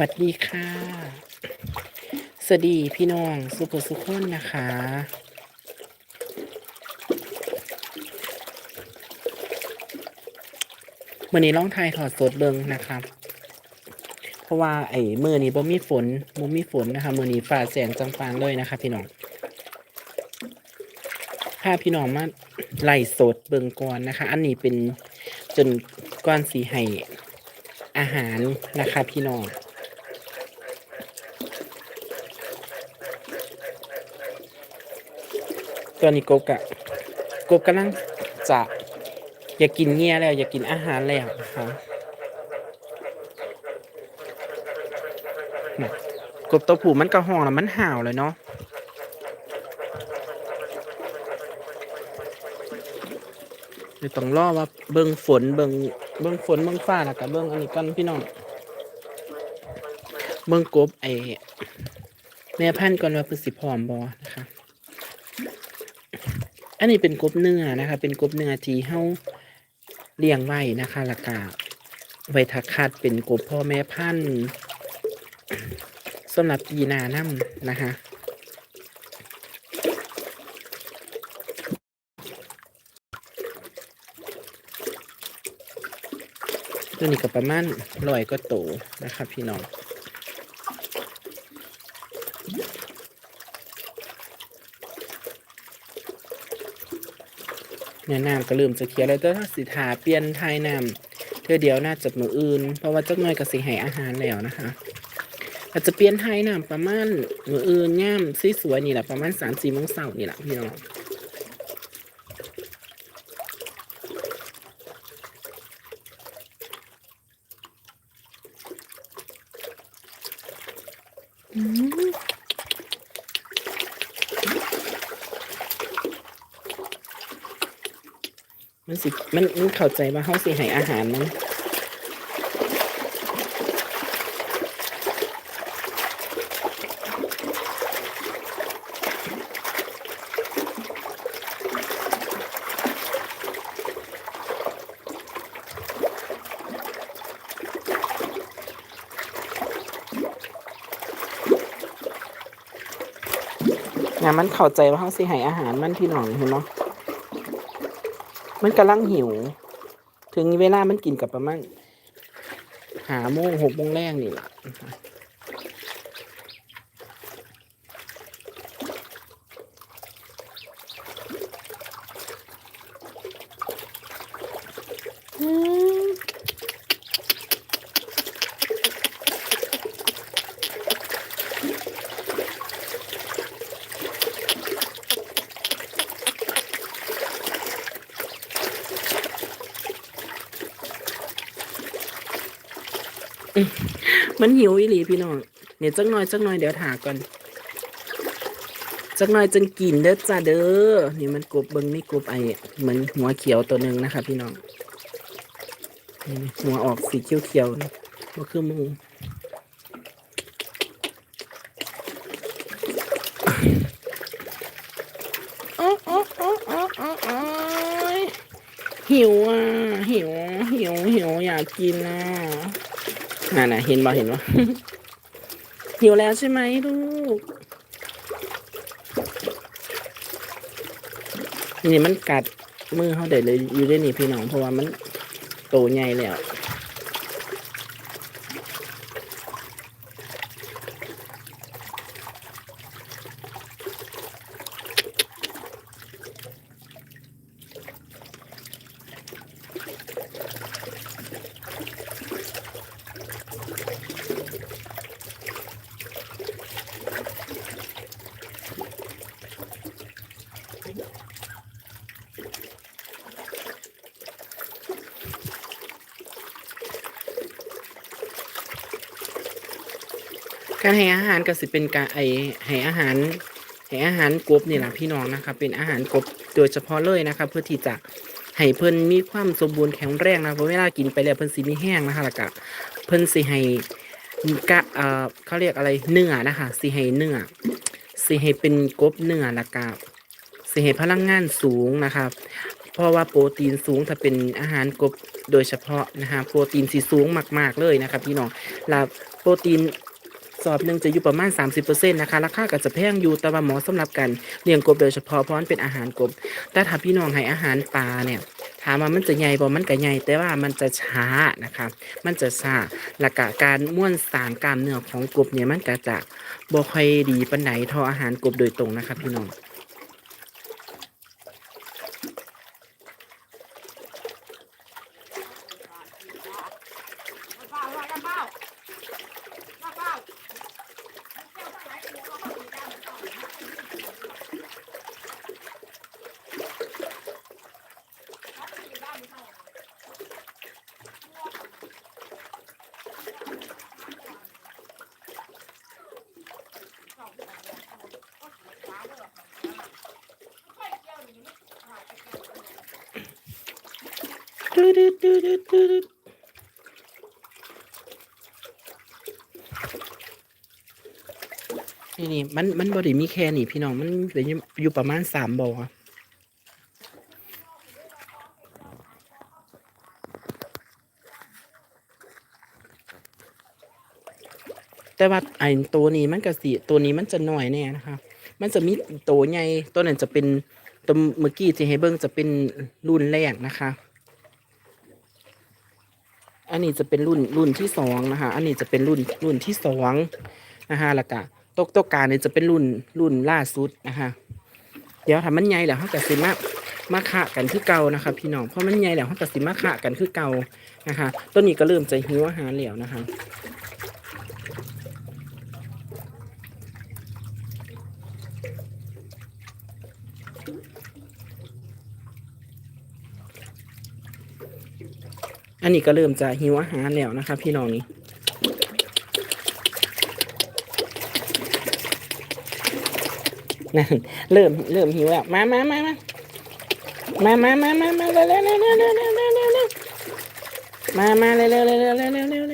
วัสดีค่ะ สวัสดีพี่น้องสุภสุขคนนะคะมื่อนี้ร้องไทยถอดสดเบิงนะครับ เพราะว่าไอ้มือนี้บ่มีฝนบ่มีฝนนะคะมือนี้ฟ้าแสงจังปางเลยนะคะพี่น้องพาพี่น้องมาไล่สดเบิงก่อนนะคะ อันนี้เป็นจนก้อนสีให้อาหารนะคะพี่น้อง ตอนนี้กบกะกบกำลังจะอยากกินเงี้ยแล้วอยากกินอาหารแล้วนะคะน่ะกบตัวผู้มันก็ห้องแล้วมันห่าวเลยเนาะต้องรอว่าเบิ่งฝนเบิ่งเบิ่งฝนเบิ่งฟ้าแล้วก็เบิ่งอันนี้กันพี่น้องเบิ่งกบไอแม่พันธ์ก่อนว่าเพิ่นสิพร้อมบ่นะคะ อันนี้เป็นกบเนื้อนะคะ เป็นกบเนื้อที่เฮาเลี้ยงไว้นะคะแล้วก็ไว้ทักคัดเป็นกบพ่อแม่พันธุ์สำหรับปีหนานํนะคะตัวนี้ก็ประมาณร้อยก็โตนะครับพี่น้อง เนี่ยน้ำก็ลืมจะเคียวแล้วแต่ถ้าสิทาเปลี่ยนทายน้ำเธอเดียวน่าจะมืออื่น เพราะว่าจักหน่อยก็สิให้อาหารแล้วนะคะอาจจะเปลี่ยนทายน้ำประมาณมืออื่นย่ำสีสวยๆนี่แหละประมาณสามสี่โมงเช้านี่แหละพี่น้อง มันสิมันมันเข้าใจว่าเขาสิให้อาหารมันงานมันเข้าใจว่าเขาสิให้อาหารมันพี่น้องเห็นเนาะ มันกำลังหิว ถึงเวลามันกินกับประมาณหาโมงหกโมงแรกนี่แหละ มันหิวอีหลีพี่น้องเนี่ยจักหน่อยจักหน่อยเดี๋ยวถาก่อนจักหน่อยจังกินเด้อจ้าเด้อนี่มันกบเบิงนี่กบไอเหมือนหัวเขียวตัวหนึ่งนะคะ พี่น้องหัวออกสีเขียวเขียวนี่ก็คือมูอ๊ะอ๊ะอ๊ะอ๊ะอ๊ะอ๊ะหิวอะหิวหิวหิวอยากกินอะ น่ะน่ะเห็นบ่เห็นบ่หิวแล้วใช่ไหมลูก นี่มันกัดมือเขาเด็ดเลยอยู่ได้นี่พี่น้องเพราะว่ามันโตใหญ่แล้ว การให้อาหารก็สิเป็นการไอให้อาหารให้อาหารกบนี่แหละพี่น้องนะคะเป็นอาหารกบโดยเฉพาะเลยนะคะเพื่อที่จะให้เพิ่นมีความสมบูรณ์แข็งแรงนะเพราะเวลากินไปแล้วเพิ่นสิมีแห้งนะคะแล้วก็เพิ่นสิให้กะเอ่อเขาเรียกอะไรเนื้อนะคะสิให้เนื้อสิให้เป็นกบเนื้อแล้วก็สิให้พลังงานสูงนะคะเพราะว่าโปรตีนสูงถ้าเป็นอาหารกบโดยเฉพาะนะฮะโปรตีนสีสูงมาก ๆเลยนะครับพี่น้องแล้วโปรตีน สอบหนึ่งจะอยู่ประมาณ 30%นะคะราคาก็จะแพงอยู่แต่ว่ามหมอสำหรับการเลี้ยงกบโดยเฉพาะเพราะมันเป็นอาหารกบ แต่ถ้าพี่น้องให้อาหารปลาเนี่ยถามว่ามันจะใหญ่บ่มันก็ใหญ่แต่ว่ามันจะช้านะคะ มันจะช้าหลักการม้วนสางกล้ามเนื้อของกบเนี่ยมันก็จะบ่ค่อยดีปานไหนทออาหารกบโดยตรงนะคะพี่น้อง นี่นี่มันมันบไดิมีแค่นี่พี่น้องมันเป็นอยู่อยู่ประมาณสามบ่อแต่ว่าไอ้ตัวนี้มันก็สิตัวนี้มันจะหน้อยแน่นะคะ มันจะมีตัวใหญ่ตัวนั้นจะเป็นตัวเมื่อกี้ที่ให้เบิ้งจะเป็นรุ่นแรกนะคะ อันนี้จะเป็นรุ่นรุ่นที่สองนะคะอันนี้จะเป็นรุ่นรุ่นที่สองนะคะแล้วก็ตกตกการเนี่ยจะเป็นรุ่นรุ่นล่าสุดนะคะเดี๋ยวทำมันใหญ่แล้วเขากสิมามาขะกันคือเก่านะคะ พี่น้องเพราะมันใหญ่แล้วเขากสิมาขะกันคือเก่านะคะ ต้นนี้ก็เริ่มจะหิวอาหารแล้วนะคะ อันนี้ก็เริ่มจะหิวอาหารแล้วนะคะพี่น้องนี่นั่นเริ่มเริ่มหิวแล้วมามามามามามามามามาเร็วเร็วเร็วเร็วเร็วเร็วเร็วมามาเร็วมามาเร็วเร็วเร็วเร็วเร็วเร็ว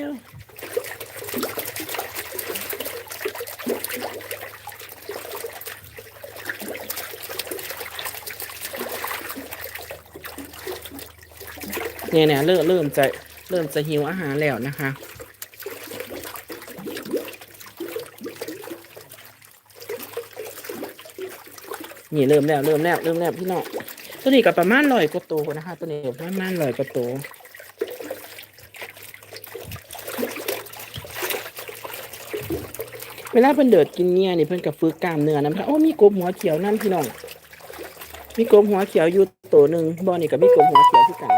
เนี่ยเนี่ยเริ่มเริ่มจะเริ่มจะหิวอาหารแล้วนะคะ นี่เริ่มแล้วเริ่มแล้วเริ่มแล้วพี่น้องตัวนี้ก็ประมาณร้อยกว่าตัวนะคะ ตัวนี้ประมาณร้อยกว่าตัวเวลาเพิ่นเดิดกินเนี่ยนี่เพิ่นกับฝึกกล้ามเนื้อนะโอ้มีกบหัวเขียวนั่นพี่น้องมีกบหัวเขียวอยู่ตัวหนึ่งบ่อนี่ก็มีกบหัวเขียวที่กัน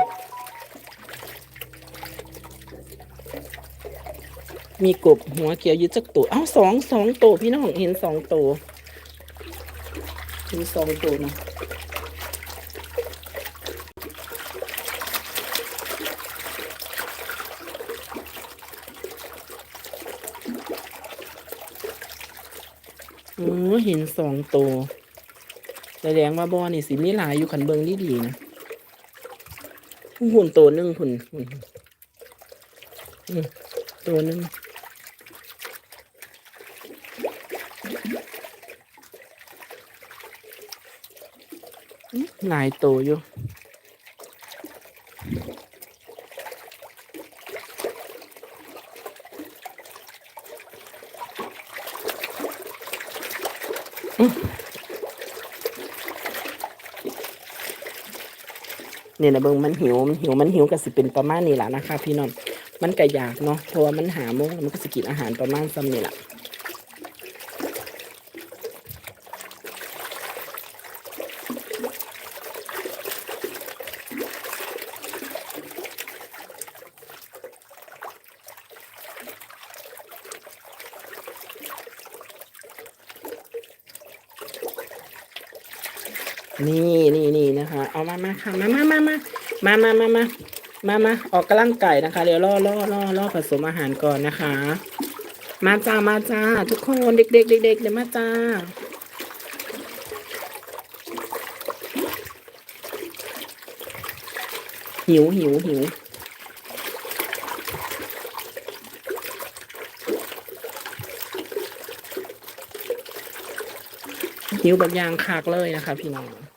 มีกบหัวเขียวยู่จักตัวเอ้าสองสองตัวพี่น้องเห็นสองตัวมีสองตัวนะโอ้เห็นสองตัวแสดงว่าบอนี่สิมีหลายอยู่ขันเบิงดีดีนะหุ่นตัวหนึ่งหุ่นหุ่นตัวหนึ่ง หลายตัวอยู่เนี่ยนะเบิ่งมันหิวมันหิวมันหิวก็สิเป็นประมาณนี้แหละนะคะ พี่น้องมันก็อยากเนาะเพราะว่ามันหาโมงแล้วมันก็สิกินอาหารประมาณซ้ำนี่แหละนี่นี่นี่นะคะ เอา มาค่ะมามามามามามามามามามาออกกำลังไกายนะคะ เดี๋ยวรอรอรอรอผสมอาหารก่อนนะคะ มาจ้ามาจ้า ทุกคนเด็กเด็กเด็กเด็กเดี๋ยวมาจ้าหิวหิวหิวหิวแบบยางคากเลยนะคะ พี่น้อง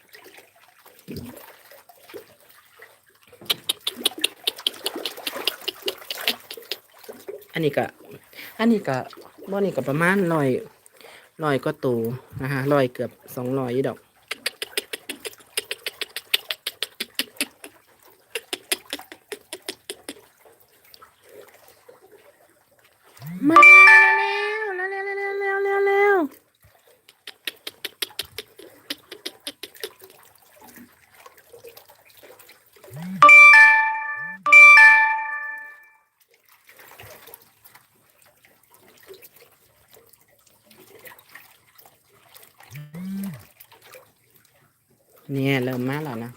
อันนี้ก็อันนี้ก็บ่นี่ก็ประมาณลอยลอยก็ตูนะฮะลอยเกือบสองลอยดอก มาแล้วแล้วแล้วแล้วแล้วแล้วเนี่ยเริ่ มาแล้วนะ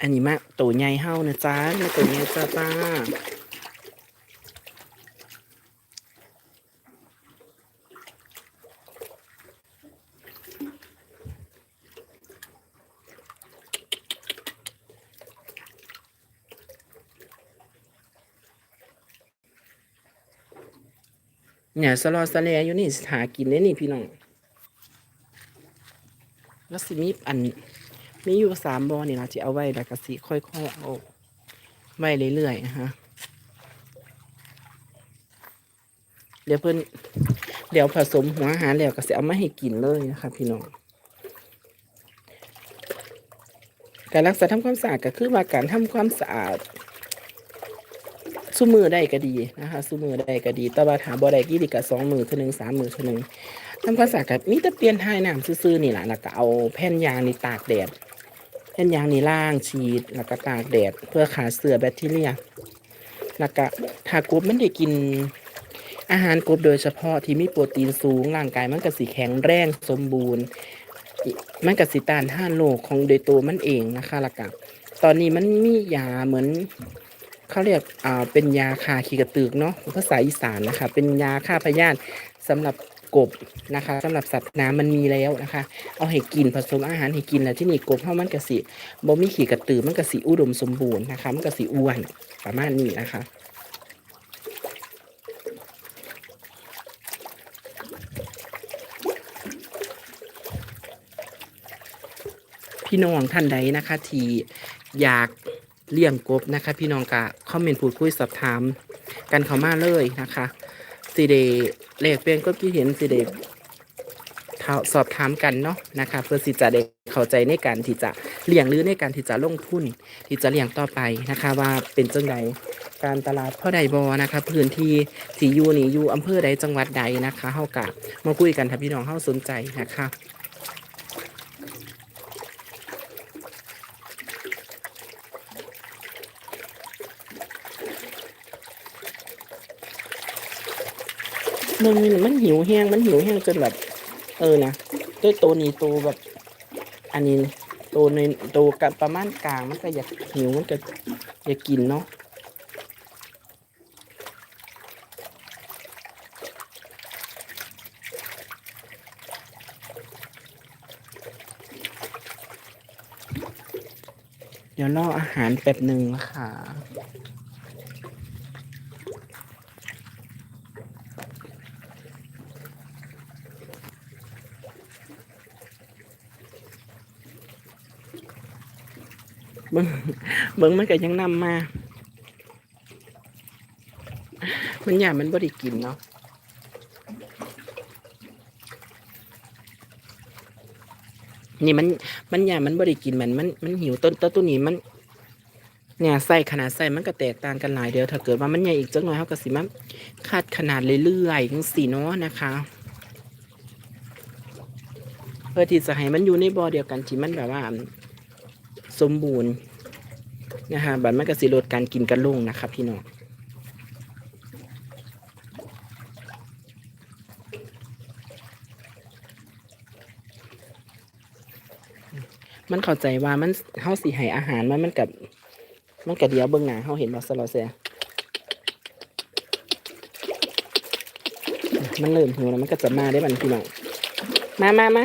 อันนี้มาตัวใหญ่เฮานะจ๊ะมาตัวใหญ่จ้าจ้าเนี่ยสลอสเลอยู่นี่หากินได้นี่พี่น้อง แล้วสิมีอันมีอยู่สามบอนี่นะที่เอาไว้แล้วก็สิค่อยๆเอาไว้เรื่อยๆนะฮะเดี๋ยวเพิ่นเดี๋ยวผสมหัวอาหารแล้วก็สิเอามาให้กินเลยนะคะ พี่น้องการรักษาทำความสะอาดก็คือว่าการทำความสะอาดสู้มือได้ก็ดีนะคะสู้มือได้ก็ดีแต่ว่าถามบ่ได้กี่ดีกับสองมือเท่านึงสามมือเท่านึง ทำความสะอาดกับมีแต่เปลี่ยนท้ายน้ำซื่อๆนี่แหละแล้วก็เอาแผ่นยางนี่ตากแดดแผ่นยางนี่ล่างฉีดแล้วก็ตากแดดเพื่อขาเสือแบคทีเรียแล้วก็ถ้ากบมันได้กินอาหารกบโดยเฉพาะที่มีโปรตีนสูงร่างกายมันก็สิแข็งแรงสมบูรณ์ มันก็สิต้านทานโรคของโดยตัวมันเองนะคะแล้วก็ตอนนี้มันมียาเหมือนเขาเรียกอ่าเป็นยาคาขี้กระตือกเนาะภาษาอีสานนะคะ เป็นยาฆ่าพยาธิสำหรับ กบนะคะสำหรับสัตว์น้ำมันมีแล้วนะคะ เอาให้กินผสมอาหารให้กินแล้วที่นี่กบเฮามันกะสิบ่มีขี้กระตือมันกะสิอุดมสมบูรณ์นะคะ มันกะสิอ้วนประมาณนี้นะคะพี่น้องท่านใดนะคะที่อยากเลี้ยงกบนะคะ พี่น้องกะคอมเมนต์พูดคุยสอบถามกันเข้ามาเลยนะคะสิเด เลขเปลี่ยนก็คิดเห็นสิเด็กสอบถามกันเนาะนะคะเพื่อสิจะได้เข้าใจในการที่จะเลี้ยงหรือในการที่จะลงทุน ที่จะเลี้ยงต่อไปนะคะ ว่าเป็นจังใดการตลาดพ่อใดบอนะคะพื้นที่สีอยู่นี่อยู่อำเภอใดจังหวัดใดนะคะเฮากะมาคุยกันถ้าพี่น้องเฮาสนใจนะคะ มันมันหิวแห้งมันหิวแห้งจนแบบ เออนะด้วยตัวนี้ตัวแบบ อันนี้ตัวในตัวกับประมาณกลางมันก็อยากหิวมันก็อยากกินเนาะเดี๋ยวรออาหารแป๊บหนึ่งนะคะ เบิ้งเบิ้งมันก็ยังนำมา มันอยากมันบ่ได้กินเนาะนี่มันมันอยากมันบ่ได้กินมันมันมันหิวต้นต้นตัวนี้มันเนี่ยไส้ขนาดไส้มันก็แตกต่างกันหลายเดียวถ้าเกิดว่ามันใหญ่อีกจังหน่อยเขาก็สิมาคาดขนาดเรื่อยๆทั้งสี่เนาะนะคะ เพื่อที่จะให้มันอยู่ในบ่อเดียวกันที่มันแบบว่า สมบูรณ์นะคะบัดมันก็สิลดการกินกันลงนะครับ พี่น้องมันเข้าใจว่ามันเฮาสิให้อาหารมันมันกับมันกับเดียวเบิ่งหน้าเฮาเห็นบ่สลอเสียมันเริ่มหิวแล้วมันก็จะมาได้บันพี่น้องมามามา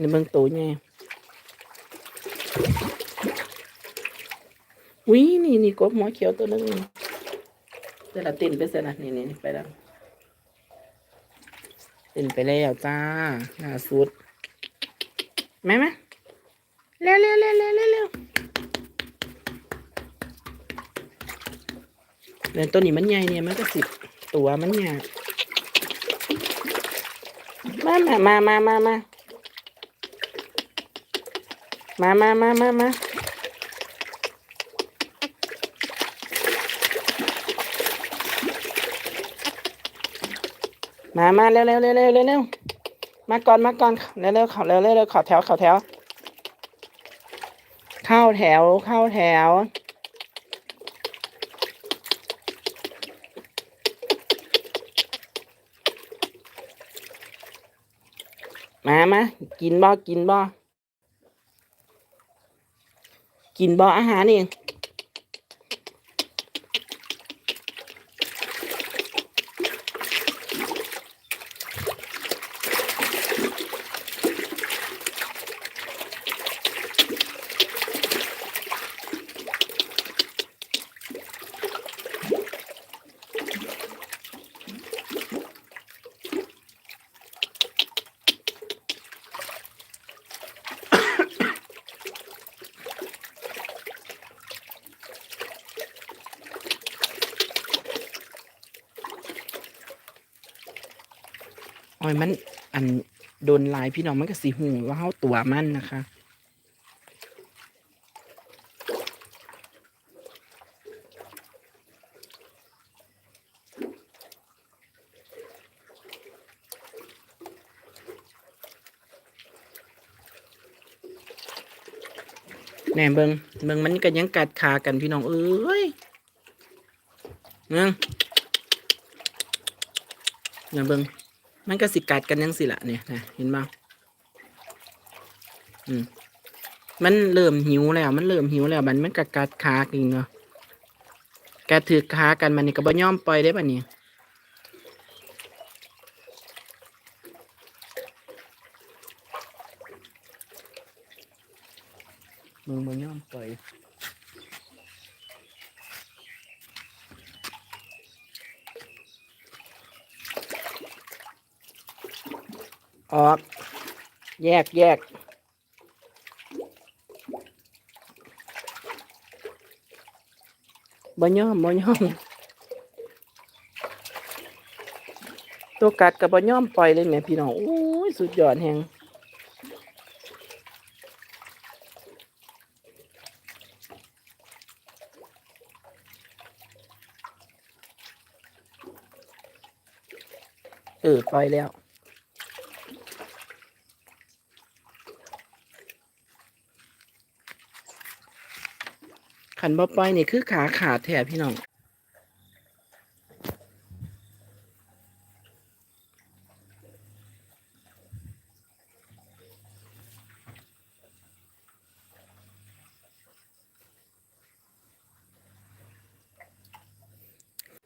นี่เบิ่งตัวไงอุ้ยนี่นี่กบหัวเขียวตัวนึงเดี๋ยวเราต้นไปเสร็จนะนี่นี่นี่ไปแล้วต้นไปแล้วจ้าล่าสุดแม่ไหมเร็วเร็วเร็วเร็วเร็วเร็วเดี๋ยวตัวนี้มันใหญ่เนี่ยมันก็สิบตัวมันใหญ่มามามามามา มามามามามามามาเร็วเร็วเร็วเร็วเร็วมาก่อนมาก่อนเร็วเร็วเขอเร็วเร็วเร็วขอแถวเขอแถว เข้าแถวเข้าแถว มามากินบ่กินบ่ กินบ่อาหารเอง อ้อยมัน อันโดนลายพี่น้องมันก็สีหูว่าเขาตัวมันนะคะแหน่เบิงเบิงมันก็ยังกัดขากันพี่น้องเอ้ยเนึงเนี่ยเบิง มันก็สิกัดกันยังสิละเนี่ยนะเห็นบ้างอืมมันเริ่มหิวแล้ว มันเริ่มหิวแล้วมันมันกัดกัดขากันเนาะกัดถือขากันมันนี่ก็บ่ยอมปล่อยได้ปะเนี่ยมึงบ่ย่อมปล่อย ออก แยกแยกบ่ยอมบ่ยอมตัวกัดกับบ่ยอมปล่อยเลยแหม่พี่น้องโอ้ยสุดยอดแฮงเออปล่อยแล้ว ขันบ่ปล่อยนี่คือขาขาดแท้พี่น้อง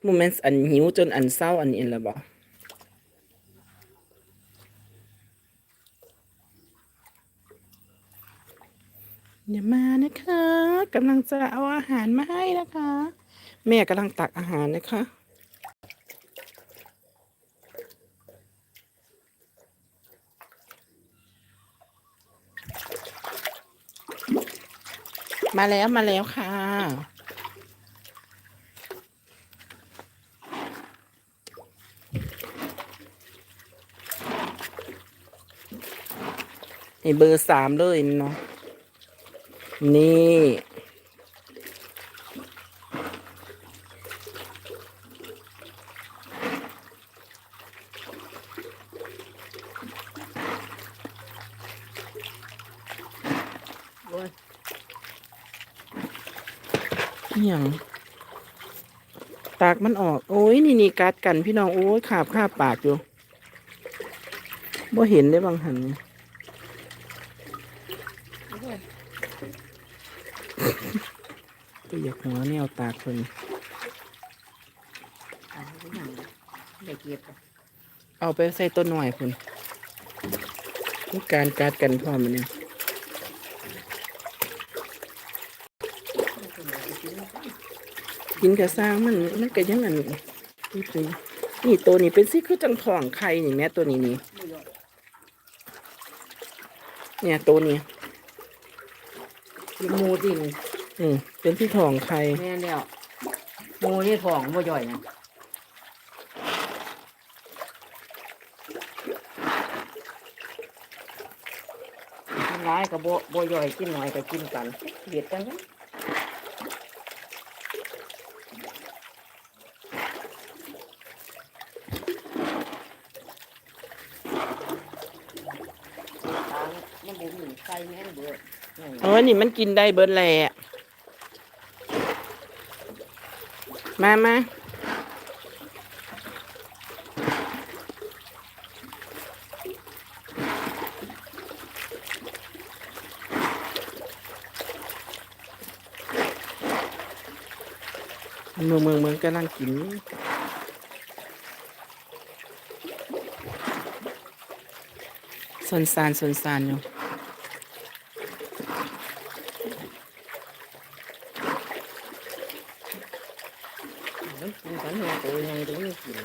โมเมนต์อันหิวจนอันเศร้าอันนี้แล้วบ่อย่ามานะคะ กำลังจะเอาอาหารมาให้นะคะ แม่กำลังตักอาหารนะคะมาแล้วมาแล้วค่ะ นี่เบอร์สามเลยเนาะนี่ อ้ยอิหยังตากมันออก โอ้ยนี่นี่กัดกันพี่น้องโอ้ยขาบขาบปากอยู่บ่เห็นได้บางหันนี่ตัวอยากหัวแนวตากคนอ่าทุกอย่างได้เก็บเอาไปใส่ต้นหน่อยคุณมีการกัดกันพร้อมมันเนี่ย กินกระซ้างมันมันก็ยังอันนี่คือนี่ตัวนี้เป็นสิคือจังทองไข่นี่แม่ตัวนี้นี่เนี่ยตัวนี้กินหมูจริงอืมเป็นที่ทองไข่แม่นแล้วหมูนี่ท้องบ่ย่อยนะกินหลายก็บ่บ่ย่อยกินน้อยก็กินกันเบียดกันนะทางมันบ่มีไข่แม่นเบิด นี่มันกินได้เบิดแหละมามาเมืองเมืองเมืองกำลังกินสนสานสนสานอยู่ มันกินกันเนี่ยตัวใหญ่ตัวนี้กิน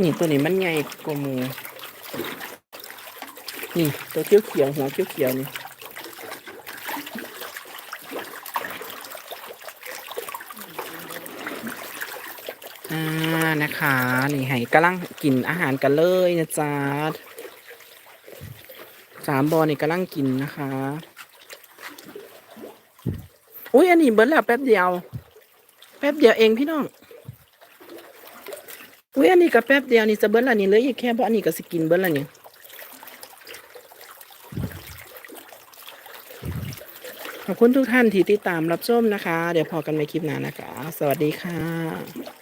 นี่ตัวนี้มันใหญ่กว่าหมูนี่ตัวเขียวเขียวหัวเขียวเขียวนี่อ่านะคะนี่ให้กำลังกินอาหารกันเลยนะจ๊ะสามบอนี่กำลังกินนะคะอุ้ยอันนี้เบิร์ดแล้วแป๊บเดียว แป๊บเดียวเองพี่น้อง อุ้ยอันนี้ก็แป๊บเดียวนี่จะเบิร์ดแล้วนี่เลยอีกแค่เพราะอันนี้ก็สกินเบิร์ดแล้วนี่ขอบคุณทุกท่านที่ติดตามรับชมนะคะ เดี๋ยวพอกันในคลิปหน้านะคะ สวัสดีค่ะ